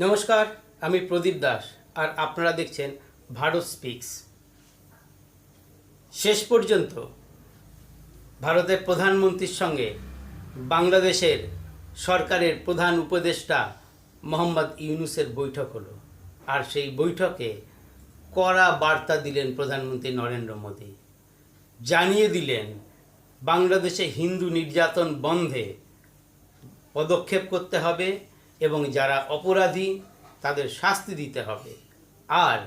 নমস্কার, আমি প্রদীপ দাস আর আপনারা দেখছেন ভারত স্পিক্স। শেষ পর্যন্ত ভারতের প্রধানমন্ত্রীর সঙ্গে বাংলাদেশের সরকারের প্রধান উপদেষ্টা মোহাম্মদ ইউনুসের বৈঠক হলো আর সেই বৈঠকে কড়া বার্তা দিলেন প্রধানমন্ত্রী নরেন্দ্র মোদী। জানিয়ে দিলেন, বাংলাদেশে হিন্দু নির্যাতন বন্ধে পদক্ষেপ করতে হবে এবং যারা অপরাধী, তাদের শাস্তি দিতে হবে। আর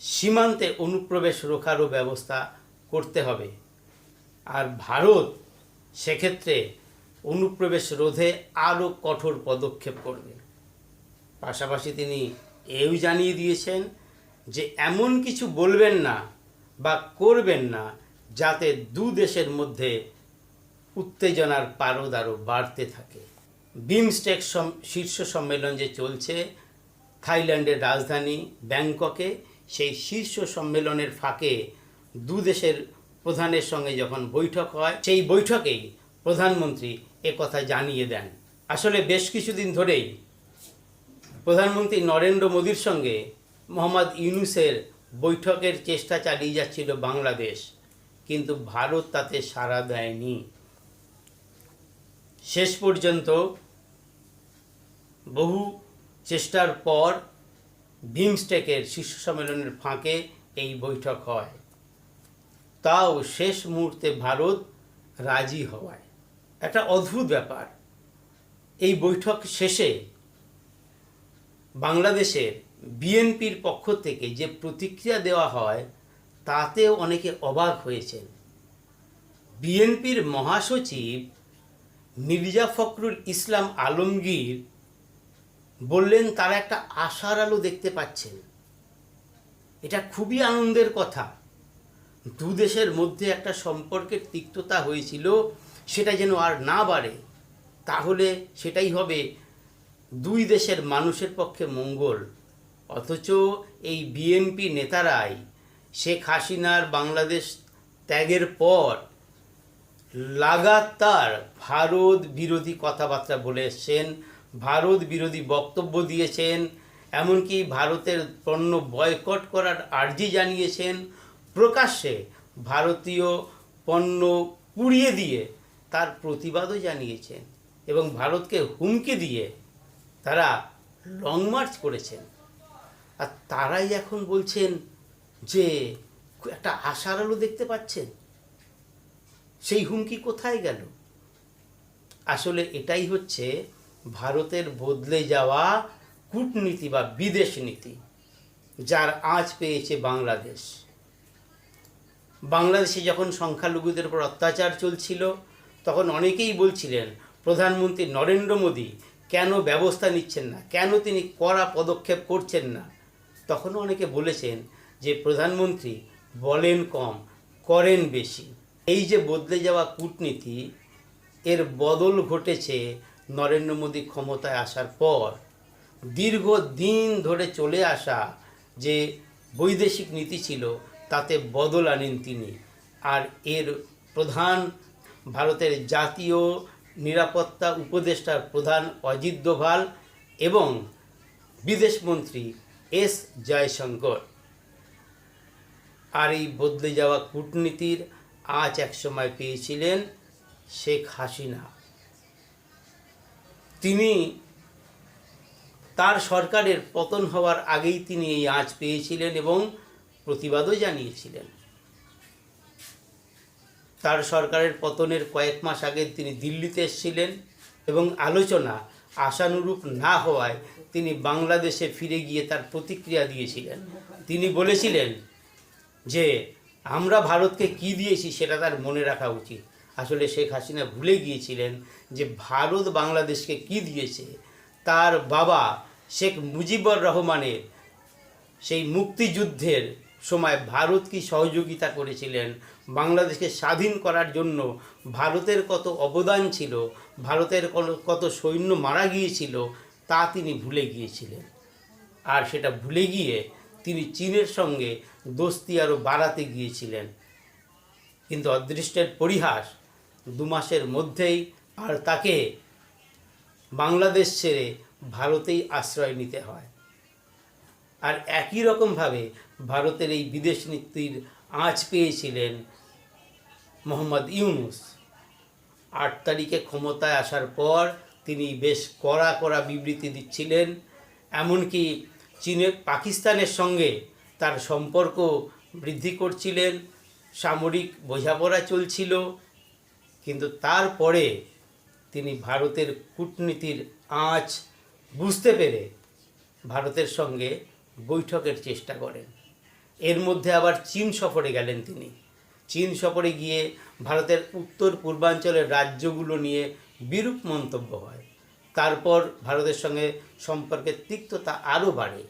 সীমান্তে অনুপ্রবেশ রোখারও ব্যবস্থা করতে হবে। আর ভারত সেক্ষেত্রে অনুপ্রবেশ রোধে আরও কঠোর পদক্ষেপ করবে। পাশাপাশি তিনি এও জানিয়ে দিয়েছেন যে, এমন কিছু বলবেন না বা করবেন না যাতে দু দেশের মধ্যে উত্তেজনার পারদ আরও বাড়তে থাকে। বিমস্টেক শীর্ষ সম্মেলন যে চলছে, থাইল্যান্ডের রাজধানী ব্যাংককে, সেই শীর্ষ সম্মেলনের ফাঁকে দু দেশের প্রধানের সঙ্গে যখন বৈঠক হয়, সেই বৈঠকেই প্রধানমন্ত্রী কথা জানিয়ে দেন। আসলে বেশ কিছুদিন ধরেই প্রধানমন্ত্রী নরেন্দ্র মোদীর সঙ্গে মোহাম্মদ ইউনুসের বৈঠকের চেষ্টা চালিয়ে যাচ্ছিল বাংলাদেশ, কিন্তু ভারত তাতে সাড়া দেয়নি। শেষ পর্যন্ত বহু চেষ্টার পর বিমস্টেকের শীর্ষ সম্মেলনের ফাঁকে এই বৈঠক হয়। তাও শেষ মুহূর্তে ভারত রাজি হওয়ায়। একটা অদ্ভুত ব্যাপার, এই বৈঠক শেষে বাংলাদেশের বিএনপির পক্ষ থেকে যে প্রতিক্রিয়া দেওয়া হয়, তাতেও অনেকে অবাক হয়েছেন। বিএনপির মহাসচিব মির্জা ফখরুল ইসলাম আলমগীর বললেন, তারা একটা আশার আলো দেখতে পাচ্ছেন। এটা খুবই আনন্দের কথা। দু দেশের মধ্যে একটা সম্পর্কের তিক্ততা হয়েছিল, সেটা যেন আর না বাড়ে, তাহলে সেটাই হবে দুই দেশের মানুষের পক্ষে মঙ্গল। অথচ এই বিএনপি নেতারাই শেখ হাসিনার বাংলাদেশ ত্যাগের পর লাগাতার ভারত বিরোধী কথাবার্তা বলে এসছেন। ভারত বিরোধী বক্তব্য দিয়েছেন, এমনকি ভারতের পণ্য বয়কট করার আর্জি জানিয়েছেন। প্রকাশ্যে ভারতীয় পণ্য পুড়িয়ে দিয়ে তার প্রতিবাদও জানিয়েছেন এবং ভারতকে হুমকি দিয়ে তারা লং মার্চ করেছেন। আর তারাই এখন বলছেন যে, একটা আশার আলো দেখতে পাচ্ছেন? সেই হুমকি কোথায় গেল? আসলে এটাই হচ্ছে ভারতের বদলে যাওয়া কূটনীতি বা বিদেশ নীতি, যার আঁচ পেয়েছে বাংলাদেশ। বাংলাদেশে যখন সংখ্যালঘুদের উপর অত্যাচার চলছিল, তখন অনেকেই বলছিলেন, প্রধানমন্ত্রী নরেন্দ্র মোদী কেন ব্যবস্থা নিচ্ছেন না? কেন তিনি কড়া পদক্ষেপ করছেন না? তখনও অনেকে বলেছেন যে, প্রধানমন্ত্রী বলেন কম, করেন বেশি। এই যে বদলে যাওয়া কূটনীতি, এর বদল ঘটেছে নরেন্দ্র মোদী ক্ষমতায় আসার পর দীর্ঘ দিন ধরে চলে আসা যে বৈদেশিক নীতি ছিল, তাতে বদল আনেন তিনি। আর এর প্রধান ভারতের জাতীয় নিরাপত্তা উপদেষ্টার প্রধান অজিত দোভাল এবং বিদেশমন্ত্রী এস জয়শঙ্কর। আর এই বদলে যাওয়া কূটনীতির আজ একসময় পেয়েছিলেন শেখ হাসিনা। তিনি তার সরকারের পতন হওয়ার আগেই তিনি এই আঁচ পেয়েছিলেন এবং প্রতিবাদও জানিয়েছিলেন। তার সরকারের পতনের কয়েক মাস আগে তিনি দিল্লিতে এসেছিলেন এবং আলোচনা আশানুরূপ না হওয়ায় তিনি বাংলাদেশে ফিরে গিয়ে তার প্রতিক্রিয়া দিয়েছিলেন। তিনি বলেছিলেন যে, আমরা ভারতকে কি দিয়েছি সেটা তার মনে রাখা উচিত। আসলে শেখ হাসিনা ভুলে গিয়েছিলেন যে ভারত বাংলাদেশকে কি দিয়েছে। তার বাবা শেখ মুজিবুর রহমানের সেই মুক্তিযুদ্ধের সময় ভারত কি সহযোগিতা করেছিলেন, বাংলাদেশকে স্বাধীন করার জন্য ভারতের কত অবদান ছিল, ভারতের কত- সৈন্য মারা গিয়েছিল, তা তিনি ভুলে গিয়েছিলেন। আর সেটা ভুলে গিয়ে তিনি চীনের সঙ্গে দোস্তি আরও বাড়াতে গিয়েছিলেন। কিন্তু অদৃষ্টের পরিহাস দু মাসের মধ্যেই আর তাকে বাংলাদেশ ছেড়ে ভারতেই আশ্রয় নিতে হয়। আর একই রকমভাবে ভারতের এই বিদেশ নীতির আঁচ পেয়েছিলেন মোহাম্মদ ইউনুস। আট তারিখে ক্ষমতায় আসার পর তিনি বেশ কড়া কড়া বিবৃতি দিচ্ছিলেন, এমনকি চীনের, পাকিস্তানের সঙ্গে তার সম্পর্ক বৃদ্ধি করছিলেন, সামরিক বোঝাপড়া চলছিল কিন্তু তারপরে তিনি ভারতের কূটনীতির আঁচ বুঝতে পেরে ভারতের সঙ্গে বৈঠকের চেষ্টা করেন। এর মধ্যে আবার চীন সফরে গেলেন তিনি। চীন সফরে গিয়ে ভারতের উত্তর পূর্বাঞ্চলের রাজ্যগুলো নিয়ে বিরূপ মন্তব্য হয়। তারপর ভারতের সঙ্গে সম্পর্কের তিক্ততা আরও বাড়ে।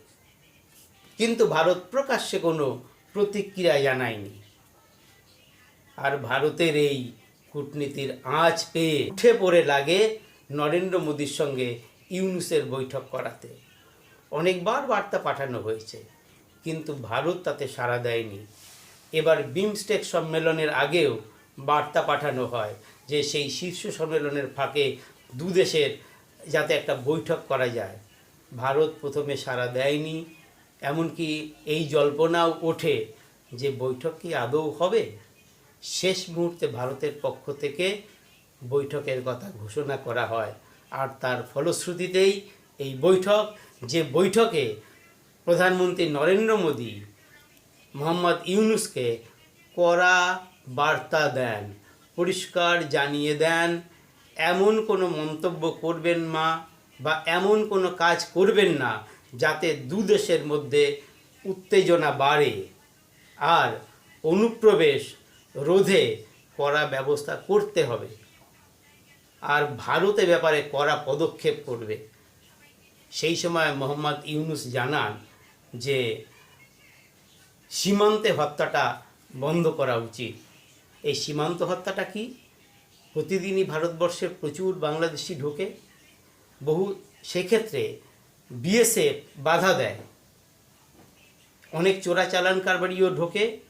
কিন্তু ভারত প্রকাশ্যে কোনো প্রতিক্রিয়া জানায়নি। আর ভারতের এই কূটনীতির আঁচ পেয়ে উঠে পড়ে লাগে নরেন্দ্র মোদীর সঙ্গে ইউনুসের বৈঠক করাতে। অনেকবার বার্তা পাঠানো হয়েছে, কিন্তু ভারত তাতে সাড়া দেয়নি। এবার বিমস্টেক সম্মেলনের আগেও বার্তা পাঠানো হয় যে সেই শীর্ষ সম্মেলনের ফাঁকে দু দেশের যাতে একটা বৈঠক করা যায়। ভারত প্রথমে সাড়া দেয়নি, এমনকি এই জল্পনাও ওঠে যে বৈঠক কি আদৌ হবে? শেষ মুহূর্তে ভারতের পক্ষ থেকে বৈঠকের কথা ঘোষণা করা হয়। আর তার ফলশ্রুতিতেই এই বৈঠক, যে বৈঠকে প্রধানমন্ত্রী নরেন্দ্র মোদী মোহাম্মদ ইউনুসকে কড়া বার্তা দেন, পরিষ্কার জানিয়ে দেন, এমন কোনো মন্তব্য করবেন না বা এমন কোনো কাজ করবেন না যাতে দু দেশের মধ্যে উত্তেজনা বাড়ে। আর অনুপ্রবেশ রোধে কড়া ব্যবস্থা করতে হবে। আর ভারতে ব্যাপারে কড়া পদক্ষেপ করবে। সেই সময় মোহাম্মদ ইউনুস জানান যে, সীমান্তে হত্যাটা বন্ধ করা উচিত। এই সীমান্ত হত্যাটা কি? প্রতিদিনই ভারতবর্ষে প্রচুর বাংলাদেশি ঢোকে। বহু, সেক্ষেত্রে বিএসএফ বাধা দেয়। অনেক চোরাচালান কারবারিও ঢোকে।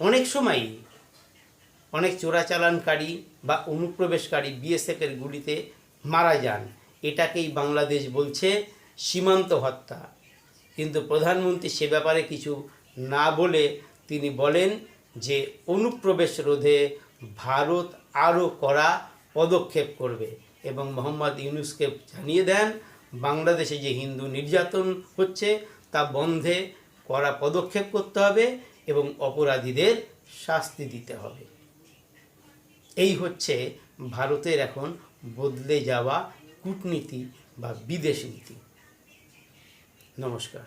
অনেক সময়ই অনেক চোরাচালানকারী বা অনুপ্রবেশকারী বিএসএফের গুলিতে মারা যান। এটাকেই বাংলাদেশ বলছে সীমান্ত হত্যা। কিন্তু প্রধানমন্ত্রী সে ব্যাপারে কিছু না বলে তিনি বলেন যে অনুপ্রবেশ রোধে ভারত আরও কড়া পদক্ষেপ করবে এবং মোহাম্মদ ইউনুসকে জানিয়ে দেন, বাংলাদেশে যে হিন্দু নির্যাতন হচ্ছে তা বন্ধে কড়া পদক্ষেপ করতে হবে এবং অপরাধীদের শাস্তি দিতে হবে। এই হচ্ছে ভারতের এখন বদলে যাওয়া কূটনীতি বা বিদেশ নীতি। নমস্কার।